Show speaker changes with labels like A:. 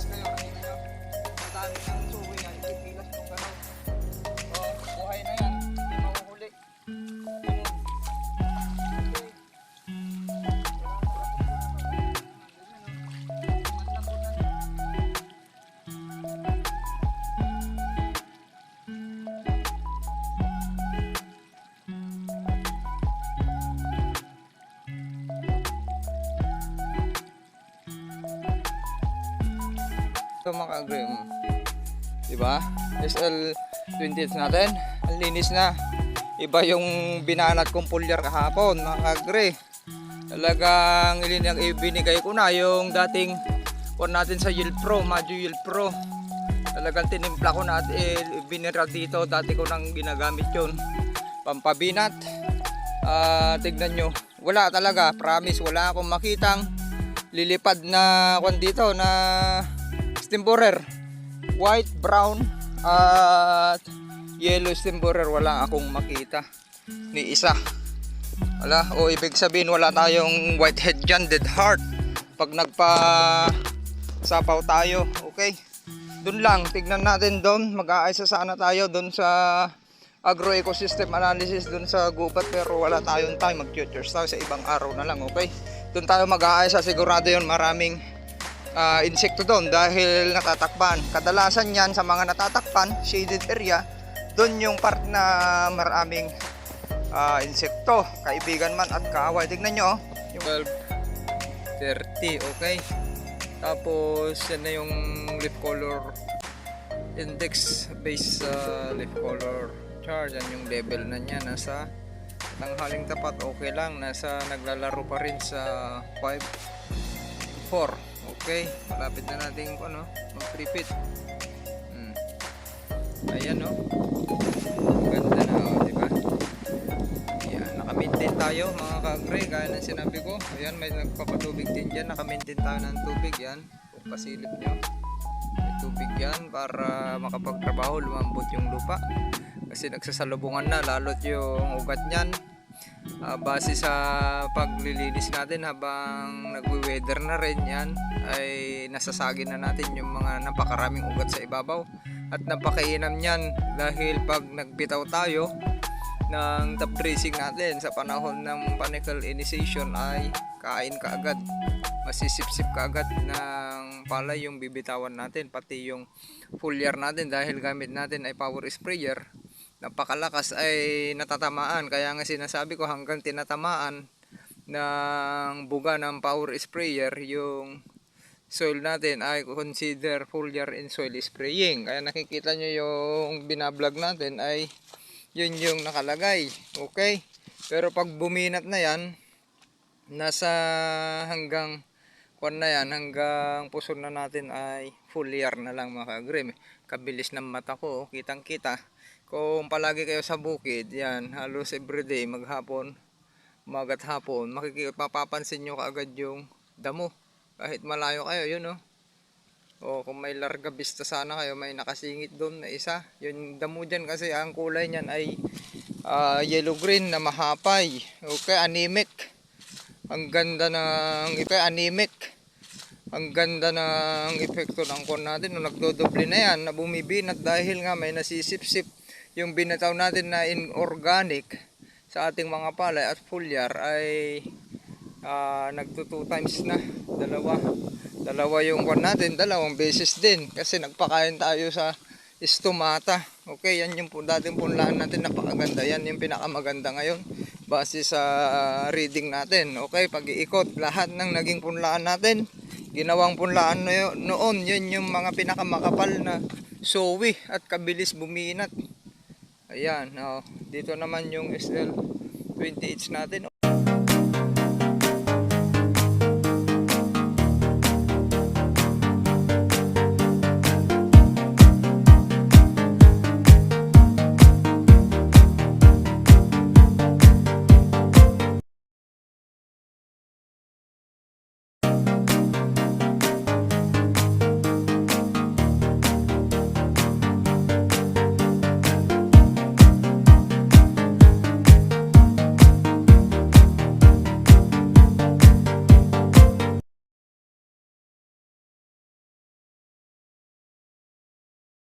A: pilas kayo kanina. Matami ng suwi, ay pilas nung gano'n. So, buhay na yan, hindi mahuhuli. Ito mga ka-agree. mm. Diba? SL 20 natin. Ang linis na. Iba yung binanat kong pulyar kahapon mga ka-agree. Talagang ilin ang ibinigay ko na yung dating kuwan natin sa Yield Pro, Majo Yield Pro. Talagang tinimpla ko na at eh, binira dito. Dati ko nang ginagamit yun. Pampabinat. Ah, tignan nyo. Wala talaga. Promise. Wala akong makitang lilipad na kwan dito na steam borer. White, brown, at yellow steam borer. Wala akong makita. Ni isa. Wala. O ibig sabihin wala tayong whitehead dyan. Dead heart. Pag nagpa sapaw tayo. Okay. Doon lang. Tignan natin doon. Mag-aayos sana tayo doon sa agro-ecosystem analysis doon sa gubat pero wala tayong time mag-tutors tayo sa ibang araw na lang okay doon tayo mag-aayos sigurado yon maraming ah, insekto doon dahil natatakpan. Kadalasan yan sa mga natatakpan shaded area doon yung part na maraming ah, insekto kaibigan man at kaaway. Tignan nyo oh, yung 12 30 okay. Tapos yan na yung leaf color index based sa leaf color chart. Yan yung level na niya. Nasa tanghaling tapat okay lang. Nasa naglalaro pa rin sa 5 4 okay malapit na natin kung ano mag repeat hmm. ayan no? Ganda na oh, di ba? Yan naka-maintain tayo mga ka-gray gaya ng sinabi ko. Ayan may nagpapatubig din dyan naka-maintain tayo ng tubig yan. Kung pasilip nyo. May tubig yan para makapagtrabaho lumambot yung lupa. Kasi nagsasalubungan na lalot yung ugat niyan Ah, base sa paglilinis natin habang nagwe-weather na rin yan ay nasasagin na natin yung mga napakaraming ugat sa ibabaw at napakainam niyan dahil pag nagbitaw tayo ng top dressing natin sa panahon ng panicle initiation ay kain ka agad masisipsip ka agad ng palay yung bibitawan natin pati yung foliar natin dahil gamit natin ay power sprayer napakalakas ay natatamaan. Kaya nga sinasabi ko hanggang tinatamaan ng buga ng power sprayer yung soil natin ay consider foliar in soil spraying. Kaya nakikita nyo yung binablog natin ay yun yung nakalagay okay? Pero pag buminat na yan nasa hanggang kwan na yan hanggang puso na natin ay foliar na lang mga kagrim. Kabilis ng mata ko kitang kita kung palagi kayo sa bukid, yan, halos everyday, maghapon, umagat hapon, mapapansin nyo kaagad yung damo. Kahit malayo kayo, yun oh. O kung may larga vista sana kayo, may nakasingit doon na isa. Yung damo dyan kasi ang kulay niyan ay ah, yellow-green na mahapay. Okay, anemic. Ang ganda ng, okay, anemic. Ang ganda ng epekto ng kon natin nung nagdodoble na yan na bumibinat dahil nga may nasisipsip yung binataw natin na inorganic sa ating mga palay at foliar ay ah, nagto two times na. Dalawa. Dalawa yung kwan natin dalawang beses din kasi nagpakain tayo sa estomata okay yan yung po dating punlaan natin. Napakaganda. Yan yung pinakamaganda ngayon base sa reading natin. Okay pag-iikot. Lahat ng naging punlaan natin ginawang punlaan no- noon yun yung mga pinakamakapal na sowi at kabilis buminat Ayan, oh, dito naman yung SL 28 natin.